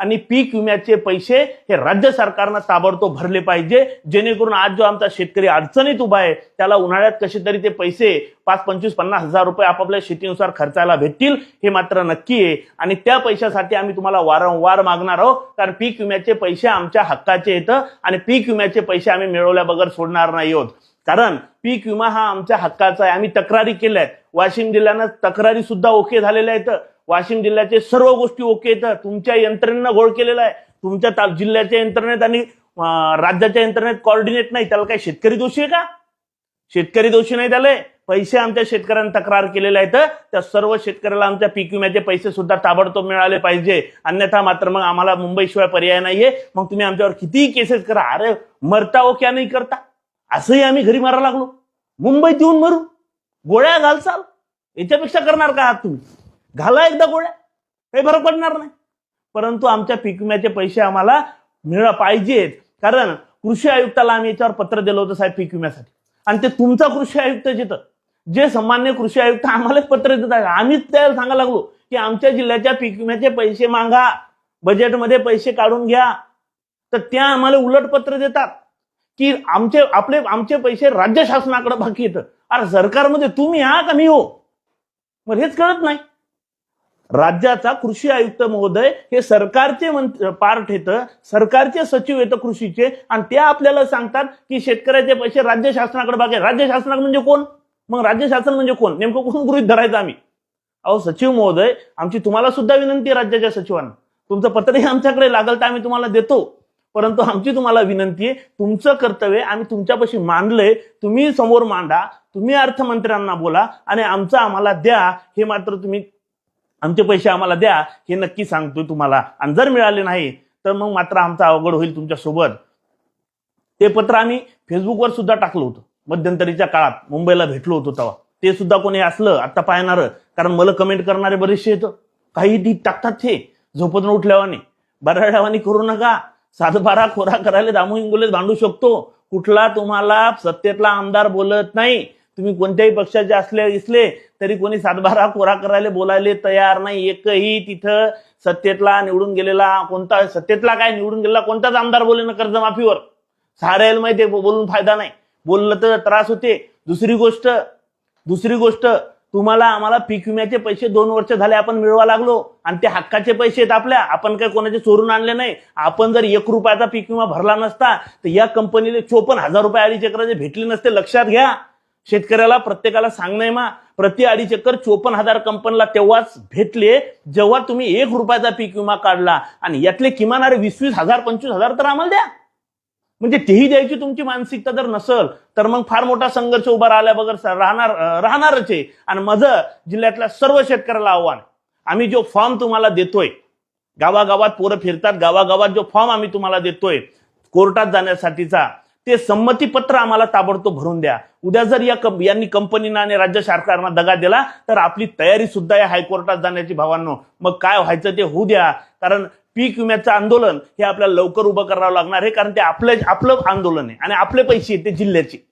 आणि पीक विम्याचे पैसे हे राज्य सरकारनं ताबडतोब भरले पाहिजे. जेणेकरून आज जो आमचा शेतकरी अडचणीत उभा आहे त्याला उन्हाळ्यात कसे तरी ते पैसे पाच पंचवीस पन्नास हजार रुपये आपापल्या शेतीनुसार खर्चायला भेटतील हे मात्र नक्की आहे. आणि त्या पैशासाठी आम्ही तुम्हाला वारंवार मागणार आहोत कारण पीक विम्याचे पैसे आमच्या हक्काचे येतं आणि पीक विम्याचे पैसे आम्ही मिळवल्या बगर सोडणार नाही आहोत. कारण पीक विमा हा आमच्या हक्काचा आहे. आम्ही तक्रारी केल्या आहेत वाशिम जिल्ह्यानं तक्रारी सुद्धा ओके झालेल्या आहेत. वाशिम जिल्ह्याचे सर्व गोष्टी ओके आहेत. तुमच्या यंत्रणेनं घोळ केलेला आहे. तुमच्या ता- जिल्ह्याच्या यंत्रणेत आणि राज्याच्या यंत्रणेत कॉर्डिनेट नाही. त्याला काय शेतकरी दोषी आहे का? शेतकरी दोषी नाही त्याला. पैसे आमच्या शेतकऱ्यांनी तक्रार केलेले आहेत. त्या सर्व शेतकऱ्याला आमच्या पीक विम्याचे पैसे सुद्धा ताबडतोब मिळाले पाहिजे. अन्यथा मात्र मग आम्हाला मुंबईशिवाय पर्याय नाहीये. मग तुम्ही आमच्यावर कितीही केसेस करा. अरे मरता हो क्या नाही करता? असंही आम्ही घरी मारा लागलो. मुंबईत येऊन मरू. गोळ्या घालचाल. याच्यापेक्षा करणार का आहात तुम्ही? घाला एकदा गोळ्या. काही फरक पडणार नाही. परंतु आमच्या पीक विम्याचे पैसे आम्हाला मिळा पाहिजेत. कारण कृषी आयुक्ताला आम्ही याच्यावर पत्र दिलं होतं साहेब पीक विम्यासाठी आणि ते तुमचा कृषी आयुक्त जिथं जे सामान्य कृषी आयुक्त आम्हालाच पत्र देत आहे आम्हीच त्याला सांगायला लागलो की आमच्या जिल्ह्याच्या पीक विम्याचे पैसे मागा. बजेटमध्ये पैसे काढून घ्या. तर त्या आम्हाला उलट पत्र देतात की आमचे आपले आमचे पैसे राज्य शासनाकडे बाकी येतं अरे सरकारमध्ये तुम्ही हा का मी हो? मग हेच कळत नाही. राज्याचा कृषी आयुक्त महोदय हे सरकारचे पार्ट येतं सरकारचे सचिव येतं कृषीचे आणि ते आपल्याला सांगतात की शेतकऱ्याचे पैसे राज्य शासनाकडे बाकी आहे. राज्य शासनाकडे म्हणजे कोण? मग राज्य शासन म्हणजे कोण? नेमकं कोण गृहित धरायचं आम्ही? अहो सचिव महोदय आमची तुम्हाला सुद्धा विनंती आहे राज्याच्या सचिवांना. तुमचं पत्रही आमच्याकडे लागल तर आम्ही तुम्हाला देतो. परंतु आमची तुम्हाला विनंती आहे तुमचं कर्तव्य आम्ही तुमच्यापाशी मांडलंय तुम्ही समोर मांडा तुम्ही अर्थमंत्र्यांना बोला आणि आमचं आम्हाला द्या हे मात्र तुम्ही आमचे पैसे आम्हाला द्या हे नक्की सांगतोय तुम्हाला. आणि जर मिळाले नाही तर मग मात्र आमचा अवघड होईल तुमच्यासोबत. ते पत्र आम्ही फेसबुकवर सुद्धा टाकलं होतं. मध्यंतरीच्या काळात मुंबईला भेटलो होतो तेव्हा. ते सुद्धा कोणी असलं आता पाहणार. कारण मला कमेंट करणारे बरेचसे येतं. काही ती टाकतात ते झोपत उठल्यावाने. बराड्यावानी करू नका. सातबारा खोरा करायला दामू इंगोलेत भांडू शकतो. कुठला तुम्हाला सत्तेतला आमदार बोलत नाही. तुम्ही कोणत्याही पक्षाचे असले दिसले तरी कोणी सातबारा कोरा करायला बोलायला तयार नाही. एकही तिथं सत्तेतला निवडून गेलेला कोणता सत्तेतला काय निवडून गेलेला कोणताच आमदार बोले ना कर्जमाफीवर. साऱ्याला माहिती आहे, बोलून फायदा नाही. बोललं तर त्रास होते. दुसरी गोष्ट दुसरी गोष्ट तुम्हाला आम्हाला पीक विम्याचे पैसे दोन वर्ष झाले आपण मिळवा लागलो आणि ते हक्काचे पैसे आहेत आपल्या. आपण काय कोणाचे चोरून आणले नाही. आपण जर एक रुपयाचा पीक विमा भरला नसता तर या कंपनीला चोपन्न हजार रुपये अडीच एकराचे भेटले नसते. लक्षात घ्या. शेतकऱ्याला प्रत्येकाला सांगणं मा प्रति अडीच एकर चोपन्न हजार कंपनीला तेव्हाच भेटले जेव्हा तुम्ही एक रुपयाचा पीक विमा काढला. आणि यातले किमान अरे वीस वीस हजार पंचवीस हजार तर आम्हाला द्या. म्हणजे तेही द्यायची तुमची मानसिकता जर नसल तर मग फार मोठा संघर्ष उभा राहिल्या बगर राहणार राहणारच आहे. आणि माझं जिल्ह्यातल्या सर्व शेतकऱ्याला आव्हान आम्ही जो फॉर्म तुम्हाला देतोय गावागावात पोरं फिरतात गावागावात जो फॉर्म आम्ही तुम्हाला देतोय कोर्टात जाण्यासाठीचा ते संमतीपत्र आम्हाला ताबडतोब भरून द्या. उद्या जर या कंप- यांनी कंपनीनं आणि राज्य सरकारनं दगा दिला तर आपली तयारी सुद्धा या हायकोर्टात जाण्याची भावांनो. मग काय व्हायचं ते होऊ द्या. कारण पीक विम्याचं आंदोलन हे आपल्याला लवकर उभं करावं लागणार आहे. कारण ते आपलं आपलं आंदोलन आहे आणि आपले पैसे आहेत ते जिल्ह्याचे.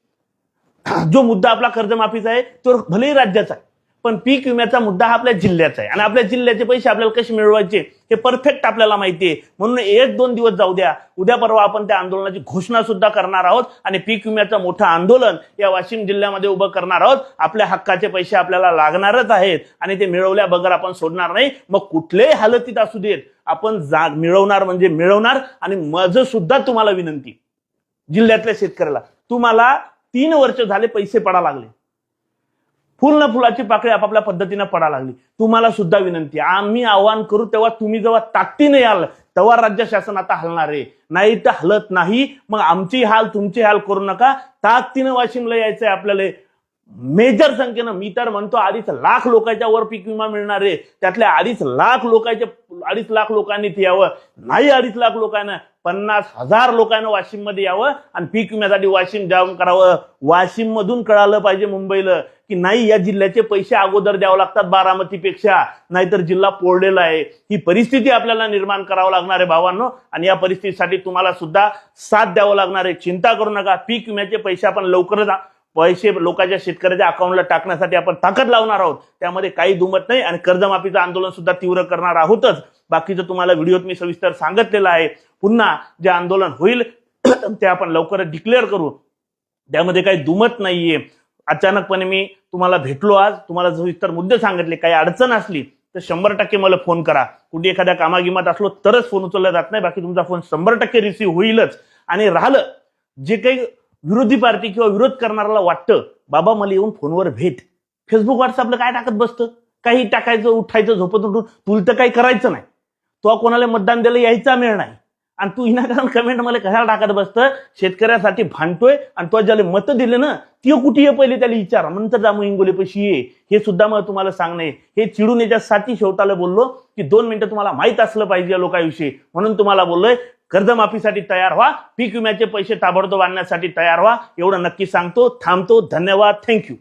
जो मुद्दा आपला कर्जमाफीचा आहे तो भलेही राज्याचा आहे. पण पीक विम्याचा मुद्दा हा आपल्या जिल्ह्याचा आहे. आणि आपल्या जिल्ह्याचे पैसे आपल्याला कसे मिळवायचे हे परफेक्ट आपल्याला माहिती आहे. म्हणून एक दोन दिवस जाऊ द्या. उद्या परवा आपण त्या आंदोलनाची घोषणा सुद्धा करणार आहोत आणि पीक विम्याचं मोठं आंदोलन या वाशिम जिल्ह्यामध्ये उभं करणार आहोत. आपल्या हक्काचे पैसे आपल्याला लागणारच आहेत आणि ते मिळवल्या बगर आपण सोडणार नाही. मग कुठल्याही हालतीत असू देत आपण जा मिळवणार म्हणजे मिळवणार आणि माझं सुद्धा तुम्हाला विनंती. जिल्ह्यातल्या शेतकऱ्याला. तुम्हाला तीन वर्ष झाले पैसे पडा लागले. फुल फुलाची पाकळी आपापल्या पद्धतीनं पडा लागली. तुम्हाला सुद्धा विनंती आम्ही आवाहन करू तेव्हा तुम्ही जेव्हा ताकदीने याल तेव्हा राज्य शासन आता हलणार आहे. नाही तर हलत नाही. मग आमची हाल तुमची हाल करू नका. ताकदीनं वाशिमला यायचंय आपल्याला. मेजर संख्येनं मी तर म्हणतो अडीच लाख लोकांच्या वर पीक विमा मिळणार आहे. त्यातल्या अडीच लाख लोकांच्या अडीच लाख लोकांनी ते यावं. नाही अडीच लाख लोकांना पन्नास हजार लोकांना वाशिममध्ये यावं आणि पीक विम्यासाठी वाशिम जाऊन करावं. वाशिम मधून कळालं पाहिजे मुंबईला की नाही या जिल्ह्याचे पैसे अगोदर द्यावं लागतात बारामतीपेक्षा नाहीतर जिल्हा पोळलेला आहे. ही परिस्थिती आपल्याला निर्माण करावं लागणार आहे भावांनो आणि या परिस्थितीसाठी तुम्हाला सुद्धा साथ द्यावं लागणार आहे. चिंता करू नका पीक विम्याचे पैसे आपण लवकरच पैसे लोकांच्या शेतकऱ्याच्या अकाउंटला टाकण्यासाठी आपण ताकद लावणार आहोत. त्यामध्ये काही दुमत नाही आणि कर्जमाफीचं आंदोलन सुद्धा तीव्र करणार आहोतच. बाकीचं तुम्हाला व्हिडिओत मी सविस्तर सांगितलेलं आहे पुन्हा जे आंदोलन होईल ते आपण लवकरच डिक्लेअर करू. त्यामध्ये काही दुमत नाहीये. अचानकपणे मी तुम्हाला भेटलो आज तुम्हाला सविस्तर मुद्दे सांगितले काही अडचण असली तर शंभर टक्के मला फोन करा. कुठे एखाद्या कामागिमात असलो तरच फोन उचलला जात नाही बाकी तुमचा फोन शंभर टक्के रिसिव्ह होईलच. आणि राहिलं जे काही विरोधी पार्टी किंवा विरोध करणाऱ्याला वाटतं बाबा मला येऊन फोनवर भेट. फेसबुक व्हॉट्सअपला काय टाकत बसतं? काही टाकायचं उठायचं झोपत उठून तुला तर काही करायचं नाही. तो कोणाला मतदान द्यायला यायचा मेळ नाही. आणि तू विनाकारण कमेंट मला कशाला टाकत बसतं? शेतकऱ्यासाठी भांडतोय आणि तो ज्याला मतं दिले ना ती कुठे ये पहिले त्याला विचारा. नंतर जामू इंगोले पैशी ये. हे सुद्धा मला तुम्हाला सांगणे हे चिडून याच्यासाठी शेवटाला बोललो की दोन मिनिटं तुम्हाला माहीत असलं पाहिजे या लोकांविषयी. म्हणून तुम्हाला बोललोय कर्जमाफीसाठी तयार व्हा. पीक विम्याचे पैसे ताबडतोब आणण्यासाठी तयार व्हा. एवढं नक्की सांगतो. थांबतो. धन्यवाद. थँक्यू